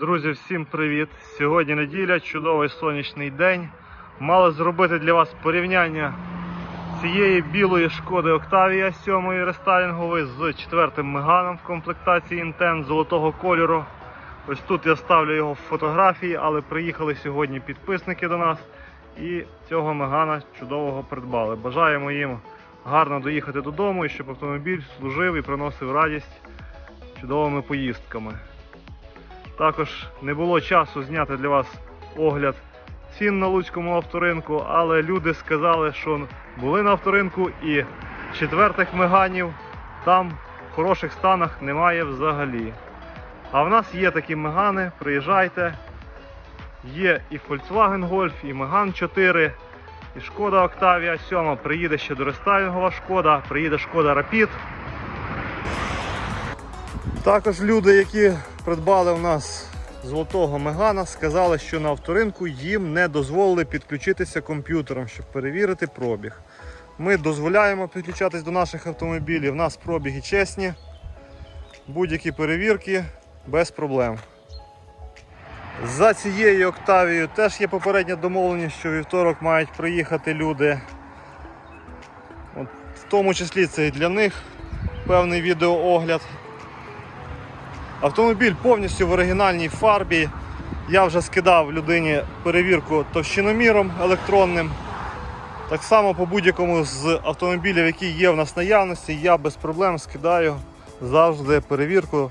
Друзі, всім привіт! Сьогодні неділя, чудовий сонячний день. Мали зробити для вас порівняння цієї білої шкоди Octavia 7 рестайлінгової з четвертим меганом в комплектації Intent золотого кольору. Ось тут я ставлю його в фотографії, але приїхали сьогодні підписники до нас і цього мегана чудового придбали. Бажаємо їм гарно доїхати додому і щоб автомобіль служив і приносив радість чудовими поїздками. Також не було часу зняти для вас огляд цін на Луцькому авторинку, але люди сказали, що були на авторинку і четвертих меганів там в хороших станах немає взагалі. А в нас є такі мегани, приїжджайте. Є і Volkswagen Golf, і Megane 4, і Шкода Octavia 7. Приїде ще дорестайлінгова шкода, приїде шкода Rapid. Також люди, які придбали у нас золотого мегана, сказали, що на авторинку їм не дозволили підключитися комп'ютером, щоб перевірити пробіг. Ми дозволяємо підключатись до наших автомобілів, у нас пробіги чесні, будь-які перевірки без проблем. За цією Октавією теж є попередня домовленість, що вівторок мають приїхати люди. От, в тому числі це і для них певний відеоогляд. Автомобіль повністю в оригінальній фарбі. Я вже скидав людині перевірку товщиноміром електронним. Так само по будь-якому з автомобілів, які є в нас наявності, я без проблем скидаю завжди перевірку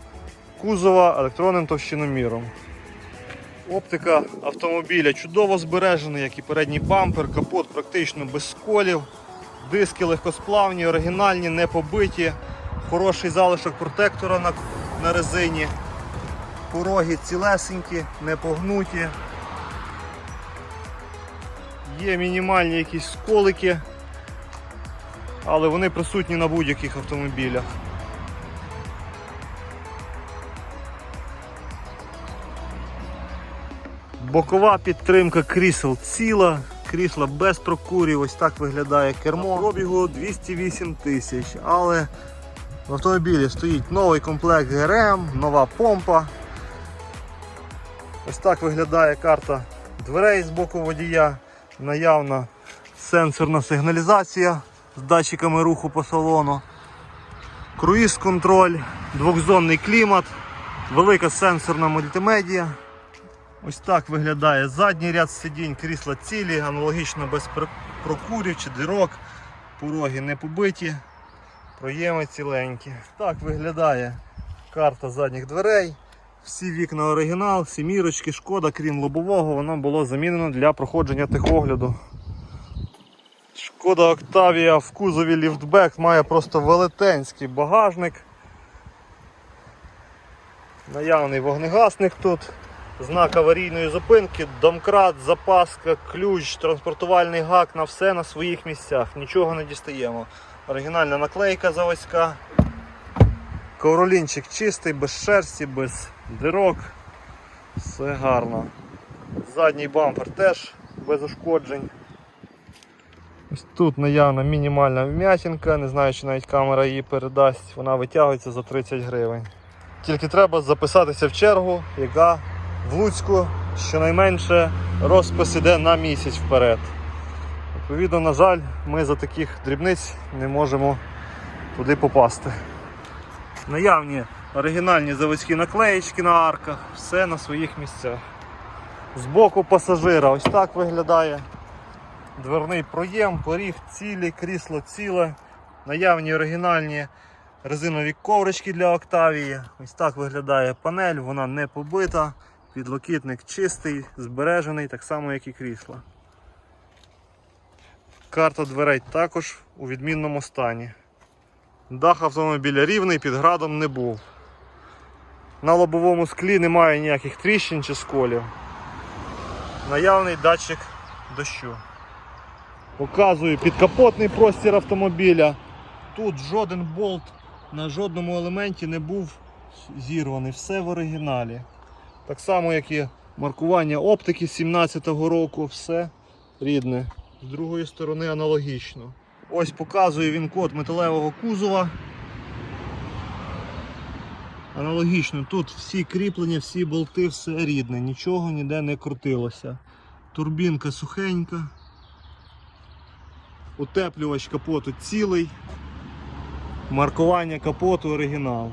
кузова електронним товщиноміром. Оптика автомобіля чудово збережена, як і передній бампер, капот практично без сколів, диски легкосплавні, оригінальні, не побиті, хороший залишок протектора на, на резині, пороги цілесенькі, не погнуті. Є мінімальні якісь сколики, але вони присутні на будь-яких автомобілях. Бокова підтримка крісел ціла, крісла без прокурів, ось так виглядає кермо. Пробігу 208 тисяч, але в автомобілі стоїть новий комплект ГРМ, нова помпа. Ось так виглядає карта дверей з боку водія. Наявна сенсорна сигналізація з датчиками руху по салону. Круїз контроль, двохзонний клімат, велика сенсорна мультимедіа. Ось так виглядає задній ряд сидінь, крісла цілі, аналогічно без прокурів чи дирок, пороги не побиті, проєми ціленькі. Так виглядає карта задніх дверей. Всі вікна оригінал, сімірочки, шкода, крім лобового, воно було замінено для проходження техогляду. Шкода Октавія в кузові ліфтбек має просто велетенський багажник. Наявний вогнегасник тут. Знак аварійної зупинки, домкрат, запаска, ключ, транспортувальний гак на все на своїх місцях. Нічого не дістаємо. Оригінальна наклейка заводська. Ковролінчик чистий, без шерсті, без дирок. Все гарно. Задній бампер теж без ушкоджень. Ось тут наявна мінімальна вм'ятінка, не знаю, чи навіть камера її передасть, вона витягується за 30 гривень. Тільки треба записатися в чергу, яка в Луцьку щонайменше розпис іде на місяць вперед. Відповідно, на жаль, ми за таких дрібниць не можемо туди попасти. Наявні оригінальні заводські наклеїчки на арках, все на своїх місцях. З боку пасажира ось так виглядає дверний проєм, поріг цілі, крісло ціле, наявні оригінальні резинові коврички для Октавії. Ось так виглядає панель, вона не побита, підлокітник чистий, збережений, так само як і крісло. Карта дверей також у відмінному стані. Дах автомобіля рівний, під градом не був. На лобовому склі немає ніяких тріщин чи сколів. Наявний датчик дощу. Показую підкапотний простір автомобіля. Тут жоден болт на жодному елементі не був зірваний, все в оригіналі. Так само, як і маркування оптики 17-го року, все рідне. З другої сторони аналогічно. Ось показую він код металевого кузова. Аналогічно, тут всі кріплення, всі болти, все рідне, нічого ніде не крутилося. Турбінка сухенька. Утеплювач капоту цілий. Маркування капоту оригінал.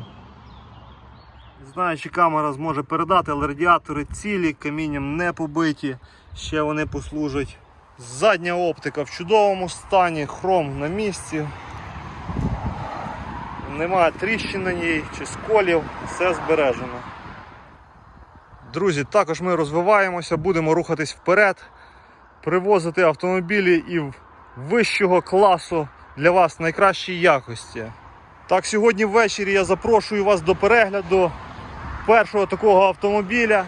Не Знаю, чи камера зможе передати, але радіатори цілі, камінням не побиті, ще вони послужать. Задня оптика в чудовому стані, хром на місці. Немає тріщин на ній чи сколів, все збережено. Друзі, також ми розвиваємося, будемо рухатись вперед, привозити автомобілі і вищого класу для вас найкращої якості. Так, сьогодні ввечері я запрошую вас до перегляду першого такого автомобіля.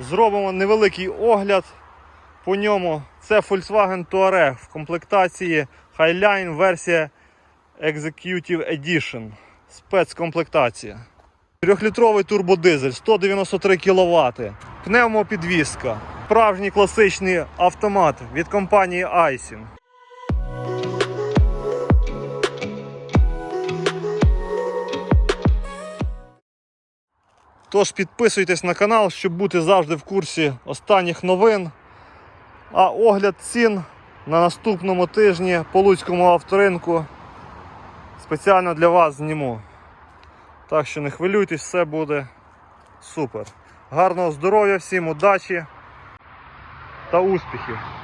Зробимо невеликий огляд по ньому. Це Volkswagen Touareg в комплектації Highline версія Executive Edition. Спецкомплектація. 3-літровий турбодизель, 193 кВт, пневмопідвізка, справжній класичний автомат від компанії Aisin. Тож підписуйтесь на канал, щоб бути завжди в курсі останніх новин. А огляд цін на наступному тижні по Луцькому авторинку спеціально для вас зніму. Так що не хвилюйтесь, все буде супер. Гарного здоров'я всім, удачі та успіхів!